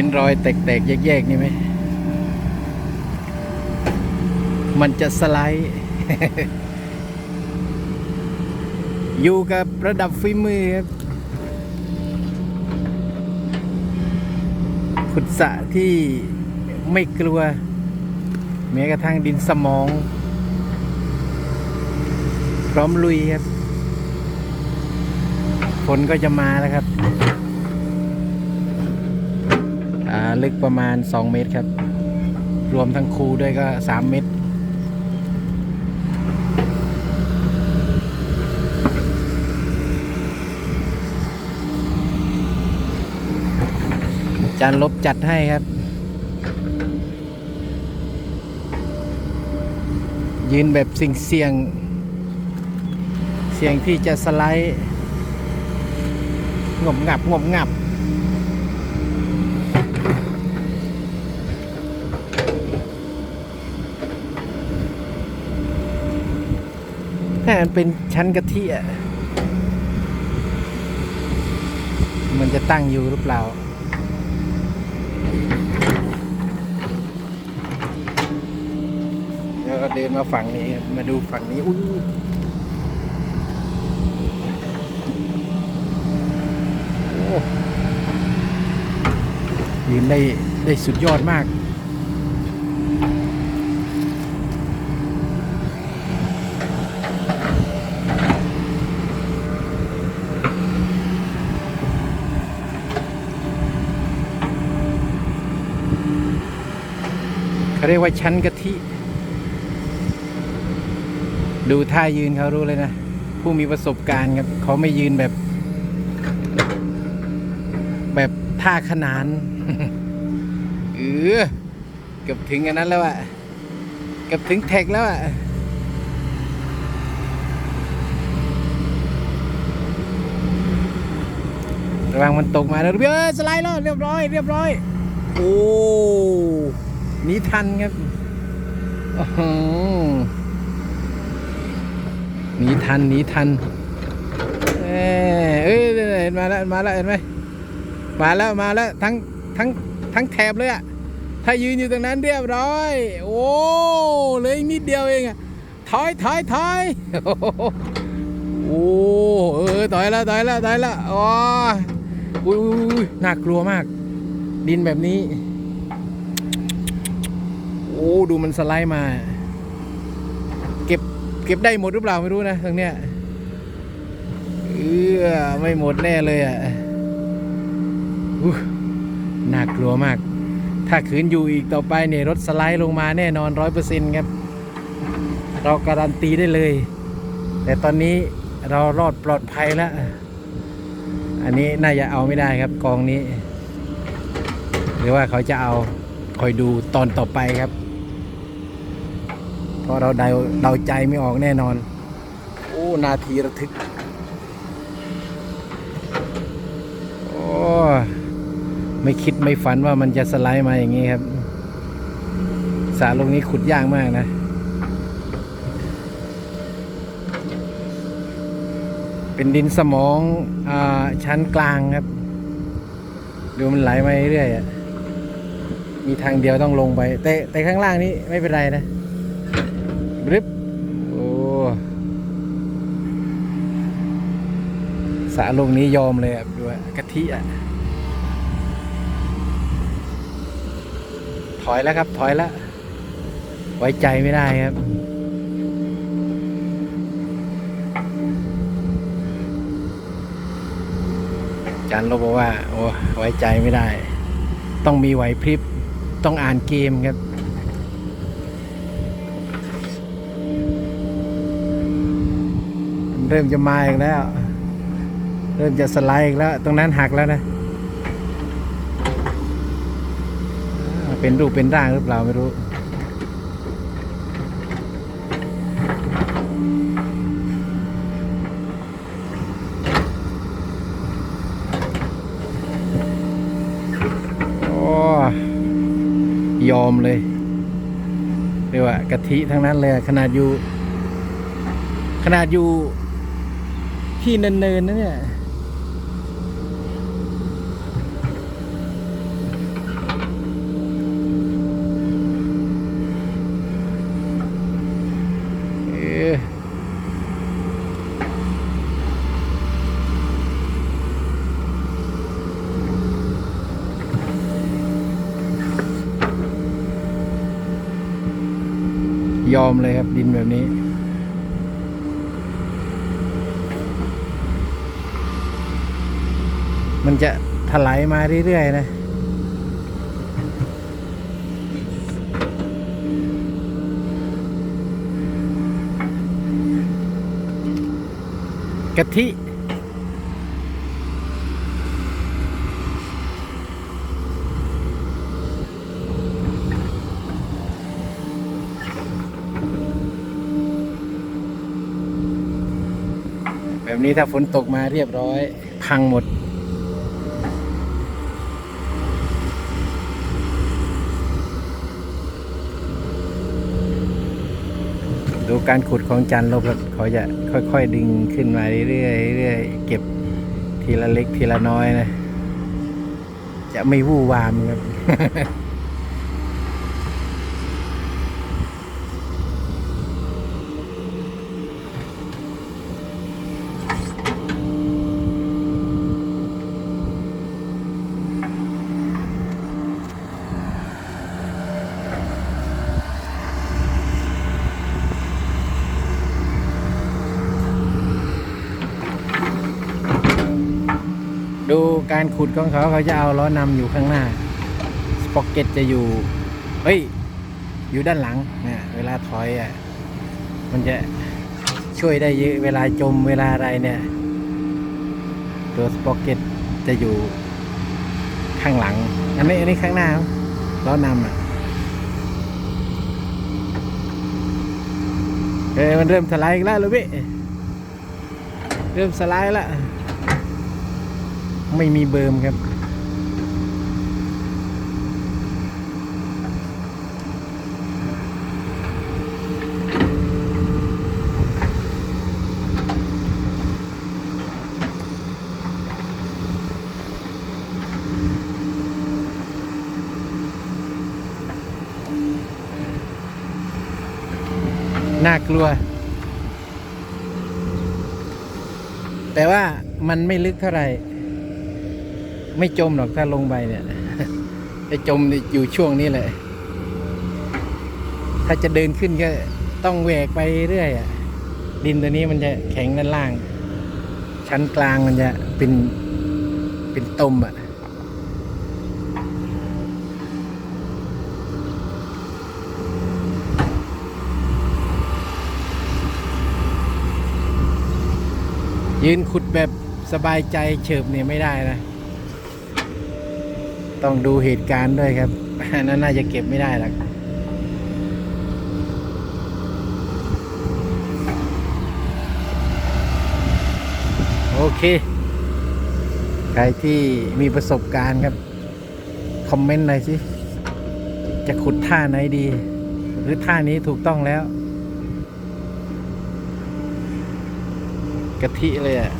ห็นรอยแตกๆแยกๆนี่ไหม มันจะสไลด์ อยู่กับระดับฝีมือครับขุดสะที่ไม่กลัว แม้กระทั่งดินสมอง พร้อมลุยครับ ฝนก็จะมาแล้วครับ ลึกประมาณ 2 เมตรครับ รวมทั้งคูด้วยก็ 3 เมตร จานลบจัดให้ครับ ยืนแบบสิ่งเสี่ยง เสี่ยงที่จะสไลด์งบงับงบงับ มันเป็นชั้นกะทิอะมันจะตั้งอยู่หรือเปล่า แล้วก็เดินมาฝั่งนี้ มาดูฝั่งนี้ อุ้ยยืนได้ได้สุดยอดมาก เขาเรียกว่าชั้นกะทิ ดูท่ายืนเขารู้เลยนะ ผู้มีประสบการณ์ครับเขาไม่ยืนแบบ แบบท่าขนานเออเกือบถึงอันนั้นแล้วอะเกือบถึงแท็กแล้วอะระวังมันตกมาแล้วเออสไลด์แล้วเรียบร้อย เรียบร้อย โอ้ หนี่ทันครับอื้อหือหนีทันหนีทันเอ้ยเอ้ยเห็นมาแล้วมาแล้วเห็นไหมมาแล้วมาแล้วทั้งทั้งทั้งแถบเลยอะถ้ายืนอยู่ตรงนั้นเรียบร้อย โอ้เหลยอีกนิดเดียวเองอะถอยถอยถอยโอ้เออถอยแล้วถอยแล้วถอยแล้วอ๋ออุ้ยอุ้ยอุ้ยน่ากลัวมาก ดินแบบนี้โอ้ ดูมันสไลด์มา เก็บเก็บได้หมดหรือเปล่าไม่รู้นะตรงเนี้ยเออไม่หมดแน่เลยอะน่ากลัวมาก ถ้าขืนอยู่อีกต่อไปเนี่ยรถสไลด์ลงมาแน่นอนร้อยเปอร์เซ็นต์ครับ เราการันตีได้เลย แต่ตอนนี้เรารอดปลอดภัยแล้ว อันนี้น่าจะเอาไม่ได้ครับกองนี้ หรือว่าเขาจะเอาคอยดูตอนต่อไปครับ เพราะเราเดาเดาใจไม่ออกแน่นอน โอ้นาทีระทึก โอ้ไม่คิดไม่ฝันว่ามันจะสไลด์มาอย่างนี้ครับสาลงนี้ขุดยากมากนะเป็นดินสมองอาชั้นกลางครับ ดูมันไหลมาเรื่อยๆอะมีทางเดียวต้องลงไป แต่แต่ข้างล่างนี้ไม่เป็นไรนะบ ริบโอ้สาลงนี้ยอมเลยอะดูอะกะทิอะ ถอยแล้วครับ ถอยแล้ว ไว้ใจไม่ได้ครับจันเราบอกว่า โอ้ไว้ใจไม่ได้ ต้องมีไหวพริบ ต้องอ่านเกมครับ เริ่มจะมาอีกแล้ว เริ่มจะสไลด์อีกแล้ว ตรงนั้นหักแล้วนะ เป็นรูปเป็นร่างหรือเปล่าไม่รู้โอ้ยอมเลยเรียกว่ากะทิทั้งนั้นเลยขนาดอยู่ ขนาดอยู่ ที่เนินๆนะเนี่ยยอมเลยครับดินแบบนี้ มันจะถลายมาเรื่อยๆนะกะทิแบบนี้ถ้าฝนตกมาเรียบร้อย พังหมด การขุดของจันลบครับเขาจะค่อย ๆ ดึงขึ้นมาเรื่อยๆเรื่อยๆเก็บทีละเล็กทีละน้อยนะ จะไม่วู่วามครับ ดู การขุดของเขาเขาจะเอาล้อนำอยู่ข้างหน้าสป็อกเก็ตจะอยู่เฮ้ย อยู่ด้านหลังเนี่ยเวลาถอยอะมันจะช่วยได้เยอะเวลาจมเวลาอะไรเนี่ย ตัวสป็อกเก็ตจะอยู่ข้างหลัง อันนี้อันนี้ข้างหน้ารับล้อนำอะเอ้มันเริ่มสไลด์แล้วลูกพี่เริ่มสไลด์แล้ว ไม่มีเบิร์มครับ น่ากลัว แต่ว่ามันไม่ลึกเท่าไหร่ ไม่จมหรอกถ้าลงไปเนี่ยไอ้จมอยู่ช่วงนี้แหละ ถ้าจะเดินขึ้นก็ต้องแหวกไปเรื่อยอะดินตัวนี้มันจะแข็งด้านล่าง ชั้นกลางมันจะเป็นเป็นตมอะยืนขุดแบบสบายใจเฉิบเนี่ยไม่ได้นะ ต้องดูเหตุการณ์ด้วยครับอันนั้นน่าจะเก็บไม่ได้หรอกโอเค ใครที่มีประสบการณ์ครับ คอมเมนต์หน่อยสิ จะขุดท่าไหนดี หรือท่านี้ถูกต้องแล้ว กะทิเลยอะ